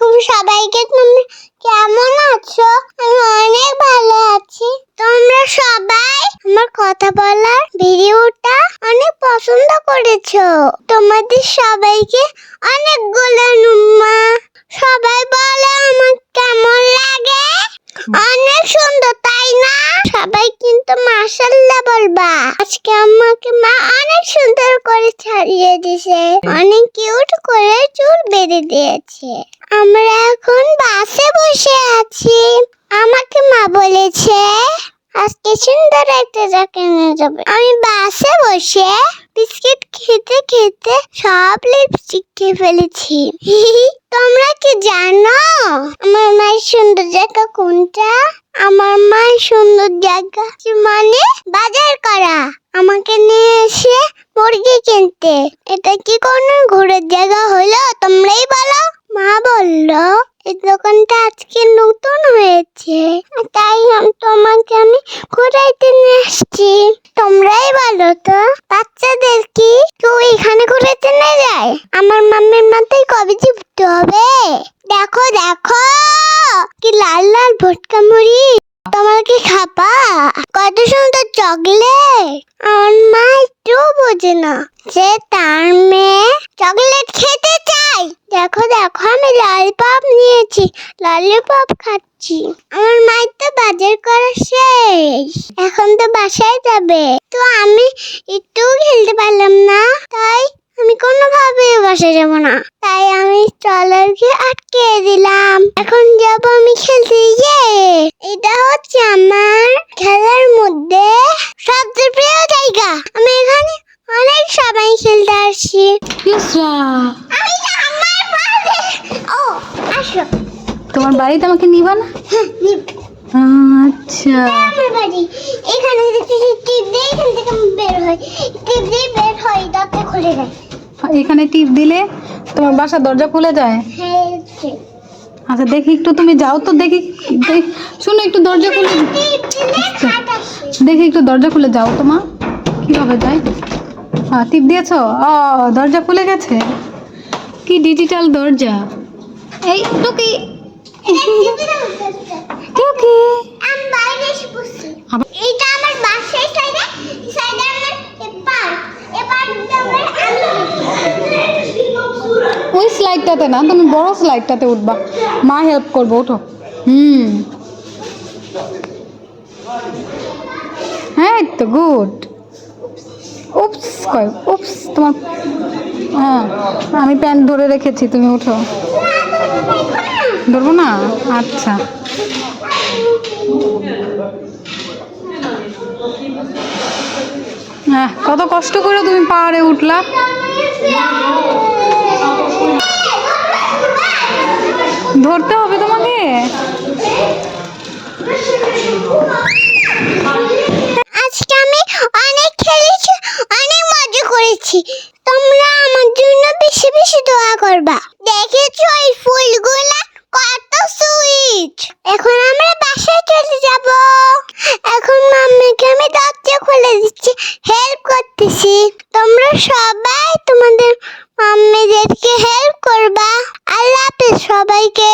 আলাইকুম সবাইকে তুমি কেমন আছো? আমি অনেক ভালো আছি। তোমরা সবাই আমার কথা বলার ভিডিওটা অনেক পছন্দ করেছ। তোমাদের সবাইকে অনেকগুলো নুম্মা সবাই বলে আমার কেমন লাগে অনেক সুন্দর তাই না কিন্তু মাশাল্লাহ বলবা। আজকে আমাকে মা অনেক সুন্দর করে ছাড়িয়ে দিয়েছে। অনেক কিউট করে চুল বেঁধে দিয়েছে। আমরা এখন বাসে বসে আছি। আমাকে মা বলেছে, আজকে সুন্দর একটা জায়গায় নিয়ে যাবে। আমি বাসে বসে বিস্কিট খেতে খেতে সব লিপস্টিক খেয়ে ফেলেছি। তোমরা কি জানো আমার মায়ের সুন্দর জায়গা কোনটা? আমার মায়ের সুন্দর জায়গা মানে বাজার করা। আমাকে নিয়ে এসে মুরগি কিনতে। এটা কি কোনো ঘোরার জায়গা হলো? তোমরাই বলো। মা বলল, এই দোকানটা আজকে নতুন হয়েছে। তাই তোমাকে আমি ঘুরাইতে নিয়ে আসছি। তোমরাই বলো তো, বাচ্চাদের কি কেউ এখানে ঘুরাইতে নিয়ে যায়? আমার মাম্মির মাথায় কবে চিপতে হবে? দেখো দেখো। কি লাল লাল ভটকা মুড়ি? তোমার কি খাপা কত সুন্দর চকলেট। আমার মা একটু বোঝে না। যে তার মেয়ে চকলেট খেতে চাই দেখো দেখো, আমি ললিপপ নিয়েছি। ললিপপ খাচ্ছি। আমার মায়ের তো বাজার করা শেষ। এখন তো বাসায় যাবে। তো আমি একটু খেলতে পারলাম না। তাই আমি কোনোভাবে বাসায় যাব না। তাই আমি ট্রলারকে আটকে দিলাম। এখন যাব আমি খেলতে ইয়ে! এটা হচ্ছে আমার খেলার মধ্যে সবচেয়ে প্রিয় জায়গা। আমি এখানে অনেক সবাই খেলতে আসি ইসরা আমি তো আমার বাড়ি ও আসো। তোমার বাড়িতে আমাকে নিবা না? হ্যাঁ, আচ্ছা। আমার বাড়ি। এখানে টিপ দিয়ে এখান থেকে বের টিপ দিয়ে বের হই দরজা খুলে যায়। এখানে টিপ দিলে তোমার বাসা দরজা খুলে যায়? হ্যাঁ। আচ্ছা দেখি একটু তুমি যাও তো দেখি শুনো শোনো একটু দরজা খুলে। দেখি একটু দরজা খুলে যাও তো মা কীভাবে যাই? হ্যাঁ টিপ দিয়েছ? ও দরজা খুলে গেছে। কি ডিজিটাল দরজা? এই টুকি। টুকি আমি বাইরে এসে বসছি আবার- এইটা আমার বাসার সাইডে সাইডে আমার এপার এপার আমার ওই স্লাইডটাতে না, তুমি বড় স্লাইডটাতে উঠবা। মা হেল্প করব, ওঠো। হুম। হ্যাঁ তো গুড উপস কয় উপস তোমার হ্যাঁ আমি প্যান্ট ধরে রেখেছি, তুমি উঠো ধরবো না? আচ্ছা। কত কষ্ট করে তুমি পাহাড়ে উঠলা। ধরতে হবে তোমাকে? আজকে আমি অনেক খেলেছি, অনেক মজা করেছি। তোমরা আমার জন্য বেশি বেশি দোয়া করবা। দেখেছ এই ফুলগুলা? কত সুইট এখন আমরা বাসায় চলে যাব। এখন মাম্মিকে আমি দরজা খুলে দিচ্ছি। হেল্প করতেছি। তোমরা সবাই তোমাদের মাম্মিদেরকে হেল্প করবা। আল্লাহ হাফেজ সবাইকে।